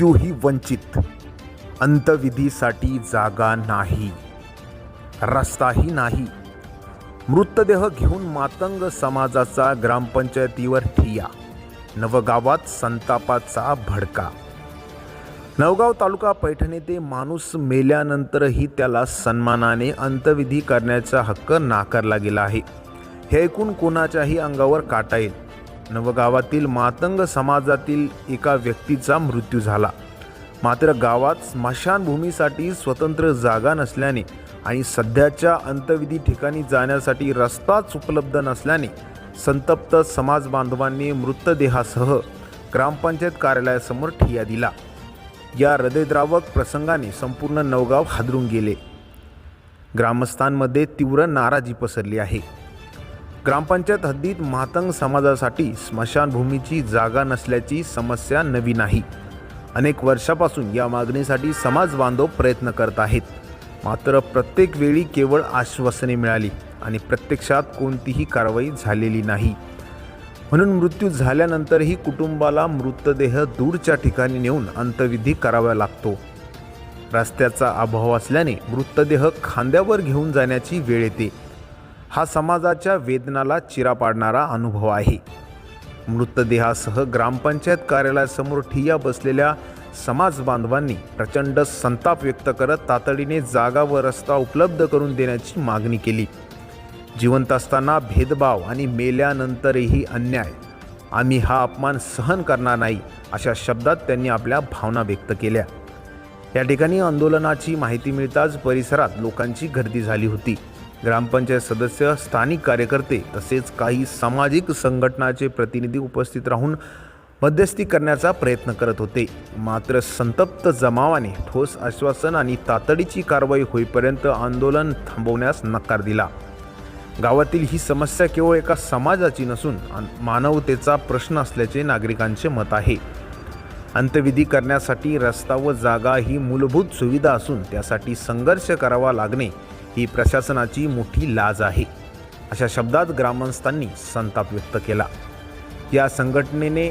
मृत्यूही वंचित. अंतविधीसाठी जागा नाही. रस्ताही नाही. मृतदेह घेऊन मातंग समाजाचा ग्रामपंचायतीवर ठिया. नवगावात संतापाचा भडका. नवगाव तालुका पैठण येथे माणूस मेल्यानंतरही त्याला सन्मानाने अंतविधी करण्याचा हक्क नाकारला गेला आहे. हे ऐकून कोणाच्याही अंगावर काटा येईल नवगावातील मातंग समाजातील एका व्यक्तीचा मृत्यू झाला. मात्र गावात स्मशानभूमीसाठी स्वतंत्र जागा नसल्याने आणि सध्याच्या अंतविधी ठिकाणी जाण्यासाठी रस्ताच उपलब्ध नसल्याने संतप्त समाज बांधवांनी मृतदेहासह ग्रामपंचायत कार्यालयासमोर ठिया दिला. या हृदयद्रावक प्रसंगाने संपूर्ण नवगाव हादरून गेले. ग्रामस्थांमध्ये तीव्र नाराजी पसरली आहे. ग्रामपंचायत हद्दीत मातंग समाजासाठी स्मशानभूमीची जागा नसल्याची समस्या नवी नाही. अनेक वर्षापासून या मागणीसाठी समाज बांधव प्रयत्न करत आहेत. मात्र प्रत्येक वेळी केवळ आश्वासने मिळाली आणि प्रत्यक्षात कोणतीही कारवाई झालेली नाही. म्हणून मृत्यू झाल्यानंतरही कुटुंबाला मृतदेह दूरच्या ठिकाणी नेऊन अंत्यविधी करावा लागतो. रस्त्याचा अभाव असल्याने मृतदेह खांद्यावर घेऊन जाण्याची वेळ येते. हा समाजाच्या वेदनाला चिरा पाडणारा अनुभव आहे. मृतदेहासह ग्रामपंचायत कार्यालयासमोर ठिय्या बसलेल्या समाज बांधवांनी प्रचंड संताप व्यक्त करत तातडीने जागा व रस्ता उपलब्ध करून देण्याची मागणी केली. जिवंत असताना भेदभाव आणि मेल्यानंतरही अन्याय. आम्ही हा अपमान सहन करणार नाही अशा शब्दात त्यांनी आपल्या भावना व्यक्त केल्या. या ठिकाणी आंदोलनाची माहिती मिळताच परिसरात लोकांची गर्दी झाली होती. ग्रामपंचायत सदस्य स्थानिक कार्यकर्ते तसेच काही सामाजिक संघटनाचे प्रतिनिधी उपस्थित राहून मध्यस्थी करण्याचा प्रयत्न करत होते. मात्र संतप्त जमावाने ठोस आश्वासन आणि तातडीची कारवाई होईपर्यंत आंदोलन थांबवण्यास नकार दिला. गावातील ही समस्या केवळ एका समाजाची नसून मानवतेचा प्रश्न असल्याचे नागरिकांचे मत आहे. अंत्यविधी करण्यासाठी रस्ता व जागा ही मूलभूत सुविधा असून त्यासाठी संघर्ष करावा लागणे ही प्रशासनाची मोठी लाज आहे अशा शब्दात ग्रामस्थांनी संताप व्यक्त केला. या संघटनेने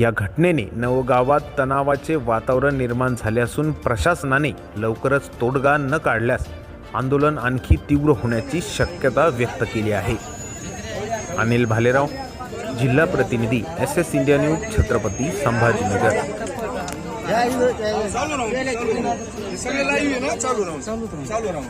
या घटनेने नवगावात तणावाचे वातावरण निर्माण झाले असून प्रशासनाने लवकरच तोडगा न काढल्यास आंदोलन आणखी तीव्र होण्याची शक्यता व्यक्त केली आहे. अनिल भालेराव जिल्हा प्रतिनिधी S S India news Chhatrapati Sambhajinagar. चालू राहून सगळे लाईव्ह आहे ना? चालू राहून. चालू चालू राहून.